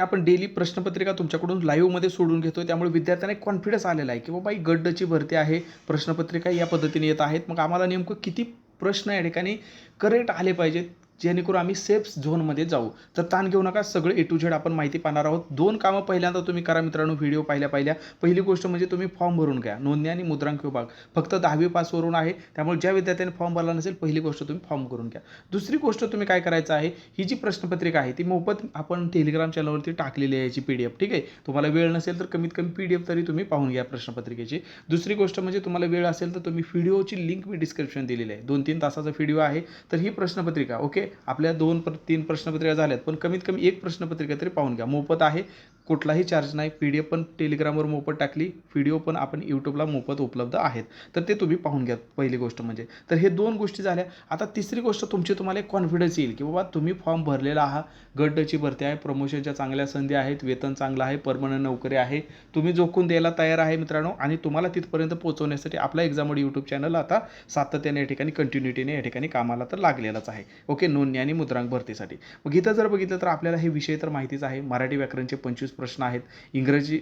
आपण डेली प्रश्नपत्रिका तुमच्याकडून लाईव्हमध्ये सोडून घेतो त्यामुळे विद्यार्थ्यांना एक कॉन्फिडन्स आलेला आहे की बाबा ही गड्डची भरती आहे. प्रश्नपत्रिका या पद्धतीने येत आहेत. मग आम्हाला नेमकं किती प्रश्न या ठिकाणी करेक्ट आले पाहिजेत? जेणेकरून आम्ही सेफ झोनमध्ये जाऊ. तर ताण घेऊ नका सगळं ए टू झेड आपण माहिती पाहणार आहोत. दोन कामं पहिल्यांदा तुम्ही करा मित्रांनो व्हिडिओ पाहिल्या पाहिल्या. पहिली गोष्ट म्हणजे तुम्ही फॉर्म भरून घ्या नोंदणी आणि मुद्रांक विभाग. फक्त दहावी पासवरून आहे त्यामुळे ज्या विद्यार्थ्यांनी फॉर्म भरला नसेल पहिली गोष्ट तुम्ही फॉर्म करून घ्या. दुसरी गोष्ट तुम्ही काय करायचं आहे ही जी प्रश्नपत्रिका आहे ती मोफत आपण टेलिग्राम चॅनलवरती टाकलेली आहे याची पी डी एफ ठीक आहे? तुम्हाला वेळ नसेल तर कमीत कमी पी डी एफ तरी तुम्ही पाहून घ्या प्रश्नपत्रिकेची. दुसरी गोष्ट म्हणजे तुम्हाला वेळ असेल तर तुम्ही व्हिडिओची लिंक मी डिस्क्रिप्शन दिलेली आहे. दोन तीन तासाचा व्हिडिओ आहे तर ही प्रश्नपत्रिका ओके आपल्या दोन प्र तीन प्रश्नपत्रिका झाल्यात पण कमीत कमी एक प्रश्नपत्रिका तरी पाहून घ्या. मोफत आहे. कुठलाही चार्ज नाही. पी डी एफ पण टेलिग्रामवर मोफत टाकली. व्हिडिओ पण आपण यूट्यूबला मोफत उपलब्ध आहेत. तर ते तुम्ही पाहून घ्या पहिली गोष्ट म्हणजे. तर हे दोन गोष्टी झाल्या. आता तिसरी गोष्ट तुमची तुम्हाला एक कॉन्फिडन्स येईल की बाबा तुम्ही फॉर्म भरलेला आहात. गड्डची भरती आहे. प्रमोशनच्या चांगल्या संधी आहेत. वेतन चांगलं आहे. परमनंट नोकरी आहे. तुम्ही जोखून द्यायला तयार आहे मित्रांनो. आणि तुम्हाला तिथपर्यंत पोहोचवण्यासाठी आपला एक्झामोड यूट्यूब चॅनल आता सातत्याने या ठिकाणी कंटिन्युटीने या ठिकाणी कामाला तर लागलेलाच आहे. ओके नोंदणी आणि मुद्रांक भरतीसाठी. मग इथं जर बघितलं तर आपल्याला हे विषय तर माहितीच आहे. मराठी व्याकरणचे पंचवीस प्रश्न आहेत. इंग्रजी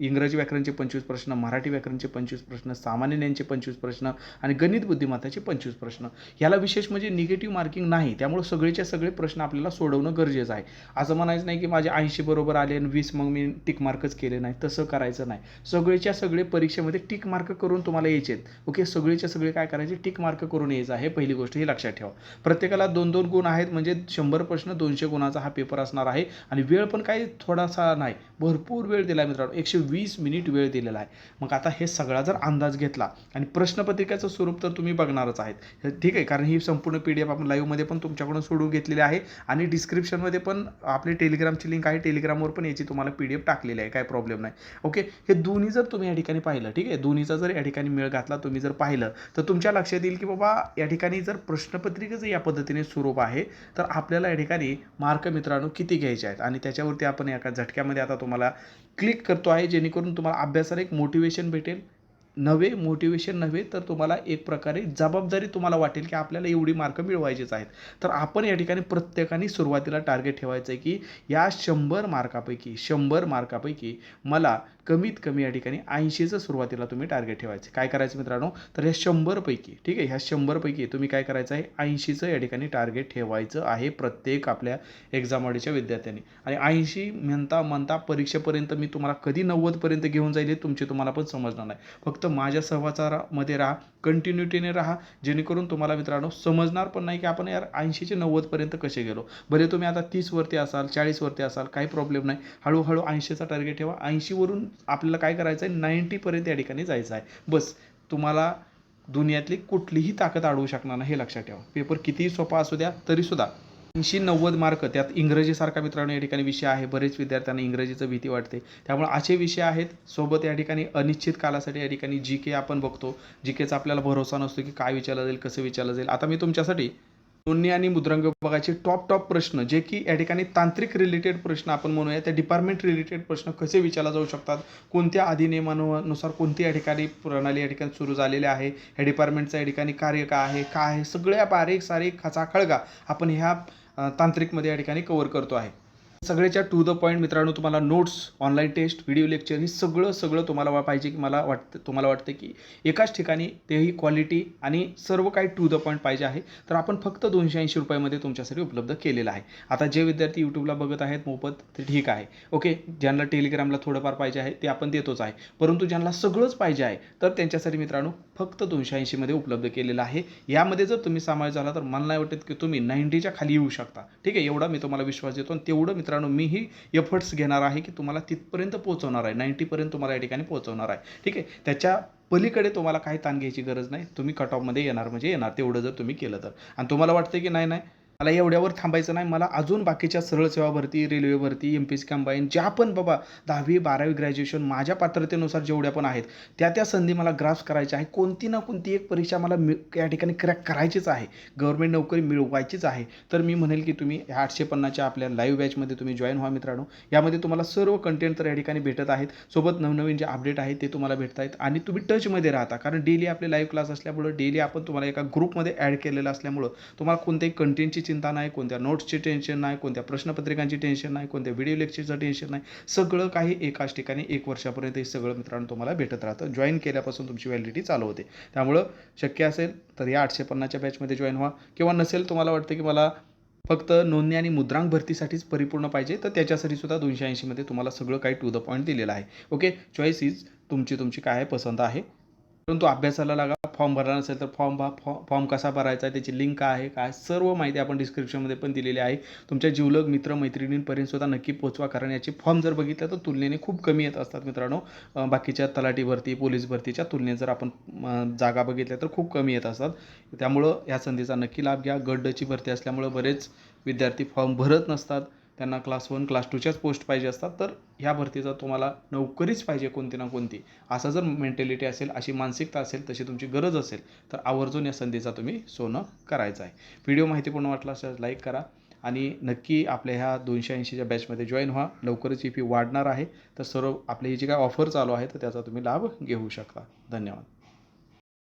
इंग्रजी व्याकरणचे पंचवीस प्रश्न मराठी व्याकरणचे पंचवीस प्रश्न सामान्य ज्ञानचे पंचवीस प्रश्न आणि गणित बुद्धिमत्ताचे पंचवीस प्रश्न. याला विशेष म्हणजे निगेटिव्ह मार्किंग नाही. त्यामुळे सगळेच्या सगळे प्रश्न आपल्याला सोडवणं गरजेचं आहे. असं म्हणायचं नाही की माझे ऐंशी बरोबर आले आणि वीस मग मी टिक मार्कच केले नाही. तसं करायचं नाही. सगळेच्या सगळे परीक्षेमध्ये टिक मार्क करून तुम्हाला यायचे आहेत ओके? सगळेच्या सगळे काय करायचे? टिक मार्क करून यायचं आहे. पहिली गोष्ट ही लक्षात ठेवा. प्रत्येकाला दोन दोन गुण आहेत. म्हणजे शंभर प्रश्न दोनशे गुणाचा हा पेपर असणार आहे. आणि वेळ पण काही थोडासा नाही. भरपूर वेळ दिला आहे मित्रांनो. एकशे वीस मिनिट वेळ दिलेला आहे. मग आता हे सगळा जर अंदाज घेतला आणि प्रश्नपत्रिकेचं स्वरूप तर तुम्ही बघणारच आहेत. हे ठीक आहे कारण ही संपूर्ण पी डी एफ आपण लाईव्हमध्ये पण तुमच्याकडून सोडून घेतलेली आहे आणि डिस्क्रिप्शनमध्ये पण आपली टेलिग्रामची लिंक आहे. टेलिग्रामवर पण याची तुम्हाला पी डी एफ टाकलेली आहे. काय प्रॉब्लेम नाही. ओके हे दोन्ही जर तुम्ही या ठिकाणी पाहिलं ठीक आहे? दोन्हीचा जर या ठिकाणी मेळ घातला तुम्ही जर पाहिलं तर तुमच्या लक्षात येईल की बाबा या ठिकाणी जर प्रश्नपत्रिकेचं या पद्धतीने स्वरूप आहे तर आपल्याला या ठिकाणी मार्क मित्रांनो किती घ्यायचे आहेत? आणि त्याच्यावरती आपण एका झटक्यामध्ये आता तुम्हाला क्लिक करतो आहे जेणेकरून तुम्हाला अभ्यासाला एक मोटिवेशन भेटेल. नव्हे मोटिवेशन नव्हे तर तुम्हाला एक प्रकारे जबाबदारी तुम्हाला वाटेल की आपल्याला एवढी मार्क मिळवायचीच आहेत. तर आपण या ठिकाणी प्रत्येकाने सुरुवातीला टार्गेट ठेवायचं आहे की या शंभर मार्कापैकी शंभर मार्कापैकी मला कमीत कमी या ठिकाणी ऐंशीचं सुरुवातीला तुम्ही टार्गेट ठेवायचं. काय करायचं मित्रांनो? तर ह्या शंभरपैकी ठीक आहे? ह्या शंभरपैकी तुम्ही काय करायचं आहे? ऐंशीचं या ठिकाणी टार्गेट ठेवायचं आहे प्रत्येक आपल्या एक्झामवाडीच्या विद्यार्थ्यांनी. आणि ऐंशी म्हणता म्हणता परीक्षेपर्यंत मी तुम्हाला कधी नव्वदपर्यंत घेऊन जाईल हे तुमचे तुम्हाला पण समजणार नाही. फक्त माझ्या सहवासामध्ये राहा कंटिन्युटीने राहा जेणेकरून तुम्हाला मित्रांनो समजणार पण नाही की आपण यार ऐंशीचे नव्वदपर्यंत कसे गेलो. भले तुम्ही आता तीसवरती असाल चाळीसवरती असाल काही प्रॉब्लेम नाही. हळूहळू ऐंशीचा टार्गेट ठेवा. ऐंशीवरून आपल्याला काय करायचं आहे नाईंटीपर्यंत या ठिकाणी जायचं आहे बस तुम्हाला दुनियातली कुठलीही ताकद अडवू शकणार नाही हे लक्षात ठेवा. पेपर कितीही सोपा असू द्या तरीसुद्धा ऐंशी नव्वद मार्क त्यात इंग्रजीसारखा मित्रांनो या ठिकाणी विषय आहे. बरेच विद्यार्थ्यांना इंग्रजीचं भीती वाटते. त्यामुळे असे विषय आहेत सोबत या ठिकाणी अनिश्चित कालासाठी या ठिकाणी जी के आपण बघतो. जी केचा आपल्याला भरोसा नसतो की काय विचारलं जाईल कसं विचारलं जाईल. आता मी तुमच्यासाठी नोंदणी आणि मुद्रांक विभागाचे टॉप टॉप प्रश्न जे की या ठिकाणी तांत्रिक रिलेटेड प्रश्न आपण म्हणूया. त्या डिपार्टमेंट रिलेटेड प्रश्न कसे विचारला जाऊ शकतात? कोणत्या अधिनियमानुसार कोणती या ठिकाणी प्रणाली या ठिकाणी सुरू झालेली आहे? ह्या डिपार्टमेंटचं या ठिकाणी कार्य काय आहे? काय आहे? सगळ्या बारीक सारीक खचाखळगा आपण ह्या तांत्रिकमध्ये या ठिकाणी कवर करतो आहे. सगळ्याच्या टू द पॉईंट मित्रांनो तुम्हाला notes online test video lecture हे सगळं सगळं तुम्हाला पाहिजे की मला वाटतं तुम्हाला वाटतं की एकाच ठिकाणी तेही क्वालिटी आणि सर्व काही टू द पॉईंट पाहिजे आहे. तर आपण फक्त दोनशे ऐंशी रुपयामध्ये तुमच्यासाठी उपलब्ध केलेलं आहे. आता जे विद्यार्थी यूट्यूबला बघत आहेत मोफत ते ठीक आहे. ओके ज्यांना टेलिग्रामला थोडंफार पाहिजे आहे ते आपण देतोच आहे. परंतु ज्यांना सगळंच पाहिजे आहे तर त्यांच्यासाठी मित्रांनो फक्त दोनशे ऐंशीमध्ये उपलब्ध केलेलं आहे. यामध्ये जर तुम्ही सामायिक झाला तर मला नाही वाटत की तुम्ही नाईन्टीच्या खाली येऊ शकता. ठीक आहे? एवढा मी तुम्हाला विश्वास देतो आणि तेवढं मित्रांनो मीही एफर्ट्स घेणार आहे की तुम्हाला तिथपर्यंत पोहोचवणार आहे. नाईन्टीपर्यंत तुम्हाला या ठिकाणी पोहोचवणार आहे. ठीक आहे? त्याच्या पलीकडे तुम्हाला काही ताण घ्यायची गरज नाही. तुम्ही कट ऑफमध्ये येणार म्हणजे येणार. तेवढं जर तुम्ही केलं तर. आणि तुम्हाला वाटतं की नाही नाही. मला एवढ्यावर थांबायचं नाही. मला अजून बाकीच्या सरळ सेवा भरती रेल्वे भरती एम पी सी कंबाईन ज्या पण बाबा दहावी बारावी ग्रॅज्युएशन माझ्या पात्रतेनुसार जेवढ्या पण आहेत त्या त्या संधी मला ग्रास करायच्या आहे कोणती ना कोणती एक परीक्षा मला मि या ठिकाणी क्रॅक करायचीच आहे. गव्हर्मेंट नोकरी मिळवायचीच आहे. तर मी म्हणेल की तुम्ही ह्या आठशे पन्नासच्या आपल्या लाईव्ह बॅचमध्ये तुम्ही जॉईन व्हा मित्रांनो. यामध्ये तुम्हाला सर्व कंटेंट तर या ठिकाणी भेटत आहेत. सोबत नवनवीन जे अपडेट आहेत ते तुम्हाला भेटत आहेत. आणि तुम्ही टचमध्ये राहता. कारण डेली आपले लाईव्ह क्लास असल्यामुळं डेली आपण तुम्हाला एका ग्रुपमध्ये ॲड केलेलं असल्यामुळं तुम्हाला कोणत्याही कंटेंटची चिंता नाही कोणत्या नोट्सची टेन्शन नाही कोणत्या प्रश्नपत्रिकांची टेन्शन नाही कोणत्या व्हिडिओ लेक्चरचं टेन्शन नाही. सगळं काही एकाच ठिकाणी एक वर्षापर्यंत हे सगळं मित्रांनो तुम्हाला भेटत राहतं. जॉईन केल्यापासून तुमची व्हॅलिडिटी चालू होते. त्यामुळं शक्य असेल तर या आठशे पन्नासच्या बॅचमध्ये जॉईन व्हा. किंवा नसेल तुम्हाला वाटतं की मला फक्त नोंदणी आणि मुद्रांक भरतीसाठीच परिपूर्ण पाहिजे तर त्याच्यासाठी सुद्धा दोनशे ऐंशीमध्ये तुम्हाला सगळं काही टू द पॉईंट दिलेलं आहे. ओके चॉईस इज तुमची तुमची काय आहे पसंत आहे. परंतु अभ्यासाला लागा फॉर्म भरला नसेल तर फॉर्म भा फॉ फॉर्म कसा भरायचा आहे त्याची लिंक काय आहे काय सर्व माहिती आपण डिस्क्रिप्शनमध्ये पण दिलेली आहे. तुमच्या जिवलग मित्र मैत्रिणींपर्यंत सुद्धा नक्की पोचवा कारण याचे फॉर्म जर बघितलं तर तुलनेने खूप कमी येत असतात मित्रांनो. बाकीच्या तलाठी भरती पोलीस भरतीच्या तुलनेत जर आपण जागा बघितल्या तर खूप कमी येत असतात. त्यामुळं या संधीचा नक्की लाभ घ्या. गड्डची भरती असल्यामुळं बरेच विद्यार्थी फॉर्म भरत नसतात. त्यांना क्लास वन क्लास टूच्याच पोस्ट पाहिजे असतात तर ह्या भरतीचा तुम्हाला नोकरीच पाहिजे कोणती ना कोणती. असं जर मेंटॅलिटी असेल अशी मानसिकता असेल तशी तुमची गरज असेल तर आवर्जून या संधीचा तुम्ही सोनं करायचं आहे. व्हिडिओ माहितीपूर्ण वाटला असेल लाईक करा. आणि नक्की आपल्या ह्या दोनशे ऐंशीच्या बॅचमध्ये जॉईन व्हा. लवकरच ही फी वाढणार आहे. तर सर्व आपली ही जी काय ऑफर चालू आहे तर त्याचा तुम्ही लाभ घेऊ शकता. धन्यवाद.